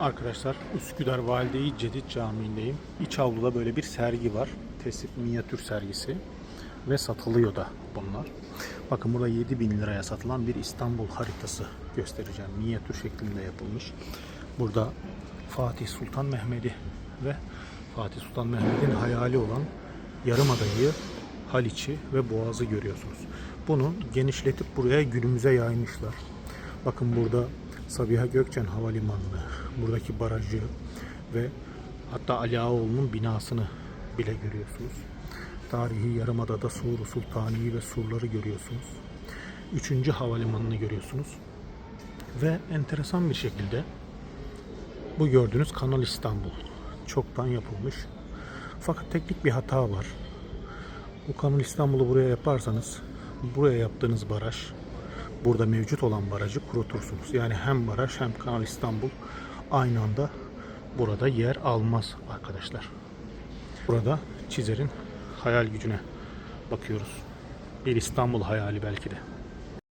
Arkadaşlar Üsküdar Valide-i Cedid Camii'ndeyim. İç avluda böyle bir sergi var. Tesip minyatür sergisi. Ve satılıyor da bunlar. Bakın burada 7000 liraya satılan bir İstanbul haritası göstereceğim. Minyatür şeklinde yapılmış. Burada Fatih Sultan Mehmet'i ve Fatih Sultan Mehmet'in hayali olan Yarımada'yı, Haliç'i ve Boğaz'ı görüyorsunuz. Bunu genişletip buraya günümüze yaymışlar. Bakın burada Sabiha Gökçen Havalimanı'nı, buradaki barajı ve hatta Ali Ağaoğlu'nun binasını bile görüyorsunuz. Tarihi Yarımada'da Sur Sultani'yi ve surları görüyorsunuz. Üçüncü havalimanını görüyorsunuz. Ve enteresan bir şekilde bu gördüğünüz Kanal İstanbul çoktan yapılmış. Fakat teknik bir hata var. Bu Kanal İstanbul'u buraya yaparsanız buraya yaptığınız baraj burada mevcut olan barajı kurutursunuz. Yani hem baraj hem Kanal İstanbul aynı anda burada yer almaz arkadaşlar. Burada çizerin hayal gücüne bakıyoruz. Bir İstanbul hayali belki de.